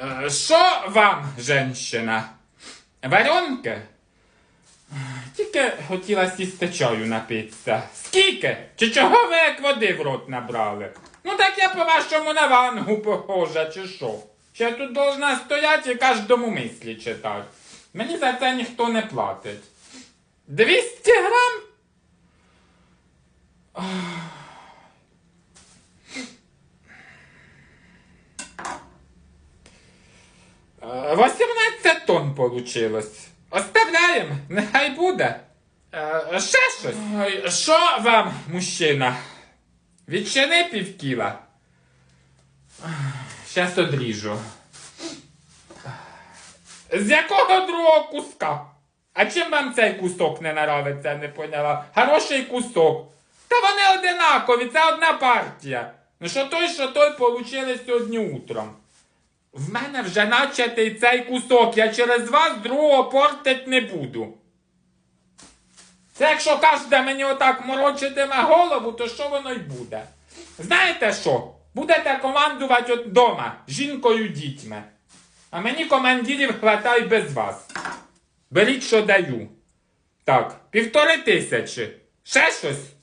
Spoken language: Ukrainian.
Е, Що вам, женщина? Варенки? Тільки хотіла сісти чаю напитися. Скільки? Чи чого ви як води в рот набрали? Ну так я по-вашому на вангу похожа, чи що? Чи я тут должна стояти і кожному мислі читати? Мені за це ніхто не платить. 200 грам? 18 тонн получилось. Оставляємо, нехай буде. Е, Ще щось. Що вам, мужчина? Відчини півкіла. Щас одріжу. З якого другого куска? А чим вам цей кусок не нравиться, не поняла? Хороший кусок. Та вони одинакові, це одна партія. Ну що той, що той получили сьогодні утром. В мене вже начатий цей кусок, я через вас другого портить не буду. Це якщо кажете мені отак морочитиме голову, то що воно й буде? Знаєте що? Будете командувати от дома, жінкою дітьми. А мені командирів хватає без вас. Беріть, що даю. Так, півтори тисячі. Ще щось?